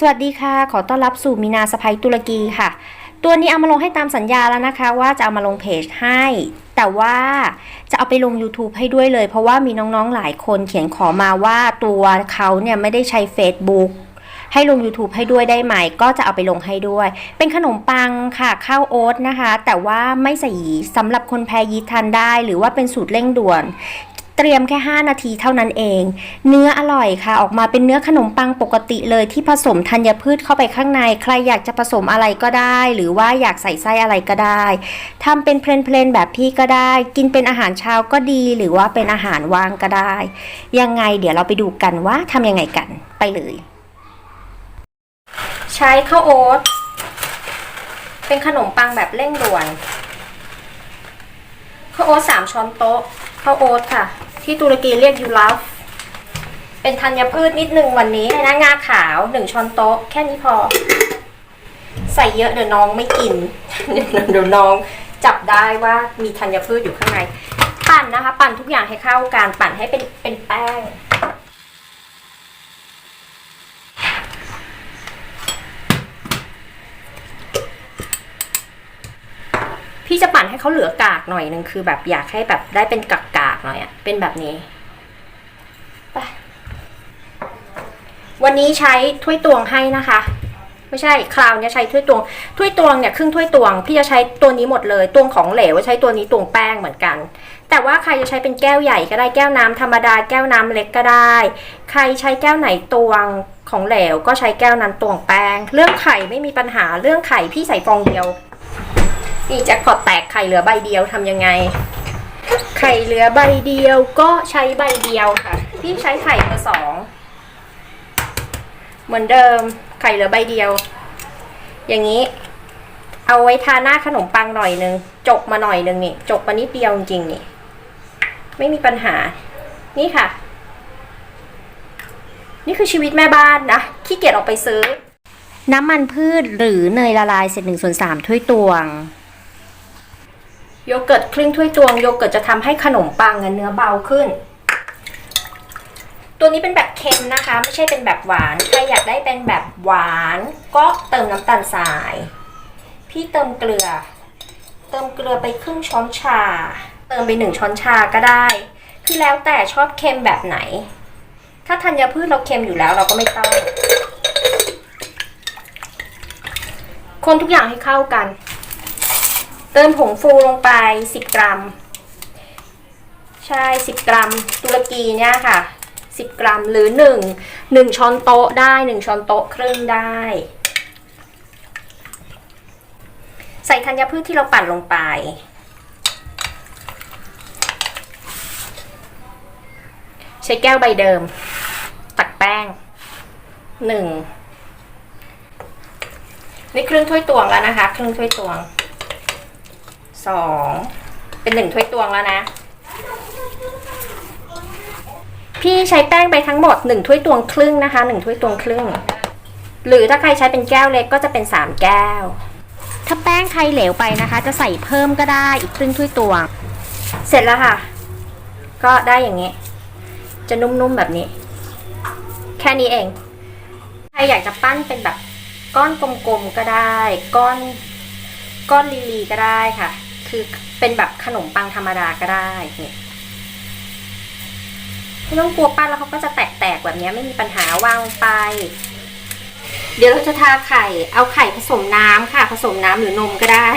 สวัสดีค่ะ ขอต้อนรับสู่มีนาสะพายตุรกีค่ะ ตัวนี้เอามาลงให้ตามสัญญาแล้วนะคะ ว่าจะเอามาลงเพจให้ แต่ว่าจะเอาไปลง YouTube ให้ด้วยเลย เพราะว่ามีน้องๆหลายคนเขียนขอมาว่าตัวเขาเนี่ยไม่ได้ใช้ Facebook ให้ลง YouTube ให้ด้วยได้ไหม ก็จะเอาไปลงให้ด้วย เป็นขนมปังค่ะข้าวโอ๊ตนะคะ แต่ว่าไม่ใส่ยีสต์สำหรับคนแพ้ยีสต์ทานได้ หรือว่าเป็นสูตรเร่งด่วน เตรียมแค่ 5 นาทีเท่านั้นเอง เนื้ออร่อยค่ะ ออกมาเป็นเนื้อขนมปังปกติเลยที่ผสมธัญพืชเข้าไปข้างใน ใครอยากจะผสมอะไรก็ได้ หรือว่าอยากใส่ไส้อะไรก็ได้ทำเป็นเพลนๆแบบพี่ก็ได้ กินเป็นอาหารเช้าก็ดี หรือว่าเป็นอาหารว่างก็ได้ ยังไงเดี๋ยวเราไปดูกันว่าทำยังไงกันไปเลย ใช้ข้าวโอ๊ตเป็นขนมปังแบบเร่งด่วนข้าวโอ๊ตสามช้อนโต๊ะข้าวโอ๊ตค่ะ ที่ตุรกีเรียกยูลาฟเป็นธัญพืชนิดหนึ่งวันนี้นะงาขาวหนึ่งช้อนโต๊ะ แค่นี้พอ ใส่เยอะเดี๋ยวน้องไม่กิน เดี๋ยวน้องจับได้ว่ามีธัญพืชอยู่ข้างใน ปั่นนะคะ ปั่นทุกอย่างให้เข้ากันปั่นให้เป็นเป็นแป้ง พี่จะปั่นให้เขาเหลือกากหน่อยนึงคือแบบอยากให้แบบได้เป็นกากๆหน่อยอะเป็นแบบนี้ไปวันนี้ใช้ถ้วยตวงให้นะคะ ไม่ใช่คราวนี้ใช้ถ้วยตวงถ้วยตวงเนี่ยครึ่งถ้วยตวง พี่จะใช้ตัวนี้หมดเลยตวงของเหลวใช้ตัวนี้ตวงแป้งเหมือนกัน แต่ว่าใครจะใช้เป็นแก้วใหญ่ก็ได้แก้วน้ำธรรมดาแก้วน้ำเล็กก็ได้ ใครใช้แก้วไหนตวงของเหลวก็ใช้แก้วนั้นตวงแป้ง เรื่องไข่ไม่มีปัญหาเรื่องไข่พี่ใส่ฟองเดียว นี่แจ็คพอตแตกไข่เหลือใบเดียวทำยังไง ไข่เหลือใบเดียวก็ใช้ใบเดียวค่ะ พี่ใช้ไข่เบอร์สองเหมือนเดิมไข่เหลือใบเดียว อย่างนี้ เอาไว้ทาหน้าขนมปังหน่อยนึง จกมาหน่อยนึงนี่ จกมานิดเดียวจริงๆนี่ ไม่มีปัญหา นี่ค่ะ นี่คือชีวิตแม่บ้านนะขี้เกียจออกไปซื้อ น้ำมันพืชหรือเนยละลายเศษหนึ่งส่วนสามถ้วยตวง โยเกิร์ตครึ่งถ้วยตวงโยเกิร์ตจะทำให้ขนมปังเนื้อเบาขึ้น ตัวนี้เป็นแบบเค็มนะคะ ไม่ใช่เป็นแบบหวาน ใครอยากได้เป็นแบบหวานก็เติมน้ำตาลทราย พี่เติมเกลือ เติมเกลือไปครึ่งช้อนชา เติมไปหนึ่งช้อนชาก็ได้ คือแล้วแต่ชอบเค็มแบบไหน ถ้าธัญพืชเราเค็มอยู่แล้วเราก็ไม่ต้อง คนทุกอย่างให้เข้ากัน ติมผงฟูลงไป 10 กรัม ใช่ 10 กรัมตุรกีเนี่ยค่ะ 10 กรัมหรือ 1 1 ช้อนโต๊ะได้ 1 ช้อนโต๊ะครึ่งได้ ใส่ธัญพืชที่เราปั่นลงไปใช้แก้วใบเดิม ตักแป้ง1นี่ครึ่งถ้วยตวงแล้วนะคะ ครึ่งถ้วยตวง สองเป็นหนึ่งถ้วยตวงแล้วนะ พี่ใช้แป้งไปทั้งหมดหนึ่งถ้วยตวงครึ่งนะคะหนึ่งถ้วยตวงครึ่ง หรือถ้าใครใช้เป็นแก้วเล็กก็จะเป็นสามแก้ว ถ้าแป้งใครเหลวไปนะคะ จะใส่เพิ่มก็ได้อีกครึ่งถ้วยตวง เสร็จแล้วค่ะ ก็ได้อย่างนี้ จะนุ่มๆแบบนี้ แค่นี้เอง ใครอยากจะปั้นเป็นแบบก้อนกลมๆก็ได้ ก้อนก้อนลีลีก็ได้ค่ะ คือเป็นแบบขนมปังธรรมดาก็ได้เนี่ยไม่ต้องกลัวปั้นแล้วเขาก็จะแตกๆแบบนี้ไม่มีปัญหาวางลงไป เดี๋ยวเราจะทาไข่ เอาไข่ผสมน้ำค่ะ ผสมน้ำหรือนมก็ได้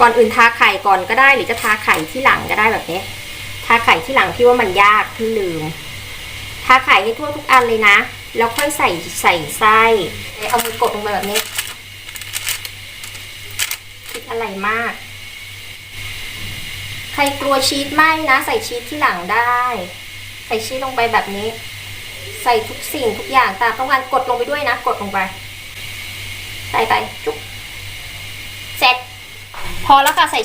ก่อนอื่นทาไข่ก่อนก็ได้ หรือจะทาไข่ที่หลังก็ได้แบบนี้ ทาไข่ที่หลังพี่ว่ามันยากพี่ลืม ทาไข่ให้ทั่วทุกอันเลยนะ แล้วค่อยใส่ใส่ไส้เอามือกดลงไปแบบนี้คิดอะไรมาก ใครกลัวชีสไหมนะ ใส่ชีสที่หลังได้ ใส่ชีสลงไปแบบนี้ ใส่ทุกสิ่งทุกอย่างตามต้องการกดลงไปด้วยนะ กดลงไป ใส่ไปจุ๊บเสร็จ พอแล้วค่ะใส่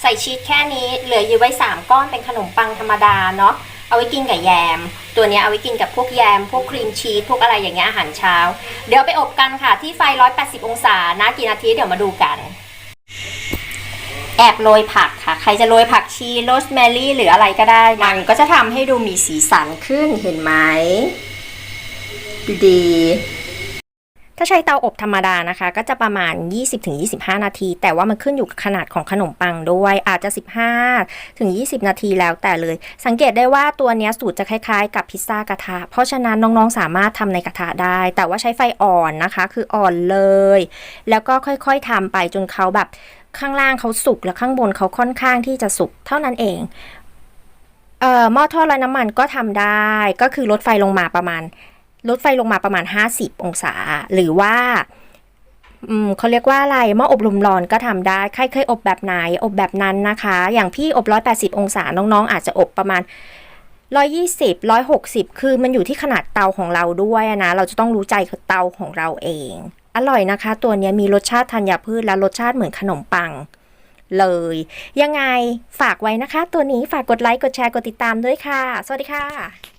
ใส่ชีสแค่นี้ เหลืออยู่ไว้สามก้อนเป็นขนมปังธรรมดาเนาะเอาไว้กินกับแยม ตัวนี้เอาไว้กินกับพวกแยม พวกครีมชีสพวกอะไรอย่างเงี้ยอาหารเช้า เดี๋ยวไปอบกันค่ะที่ไฟ 180 องศานะกี่นาทีเดี๋ยวมาดูกัน แอบโรยผักค่ะ ใครจะโรยผักชีโรสแมรี่หรืออะไรก็ได้ มันก็จะทำให้ดูมีสีสันขึ้นเห็นไหมดูดี ถ้าใช้เตาอบธรรมดานะคะ ก็จะประมาณ 20-25 นาที แต่ว่ามันขึ้นอยู่กับขนาดของขนมปังด้วยอาจจะ 15ถึง20 นาทีแล้วแต่เลย สังเกตได้ว่าตัวนี้สูตรจะคล้ายๆ กับพิซซ่ากระทะ เพราะฉะนั้นน้องๆสามารถทำในกระทะได้ แต่ว่าใช้ไฟอ่อนนะคะ คืออ่อนเลย แล้วก็ค่อยๆทำไปจนเขาแบบ ข้างล่างเขาสุกแล้วข้างบนเขาค่อนข้างที่จะสุกเท่านั้นเองเอ่อหม้อทอดไร้น้ำมันก็ทำได้ก็คือลดไฟลงมาประมาณลดไฟลงมาประมาณ 50 องศา หรือว่าอืมเขาเรียกว่าอะไรหม้ออบลมร้อนก็ทำได้ใครเคยอบแบบไหนอบแบบนั้นนะคะ อย่างพี่อบ180องศาน้องๆ อาจจะอบประมาณ120 160คือมันอยู่ที่ขนาดเตาของเราด้วยนะ เราจะต้องรู้ใจเตาของเราเอง อร่อยนะคะ ตัวนี้มีรสชาติธัญพืชและรสชาติเหมือนขนมปัง เลย ยังไงฝากไว้นะคะ ตัวนี้ฝากกดไลค์กดแชร์กดติดตามด้วยค่ะ สวัสดีค่ะ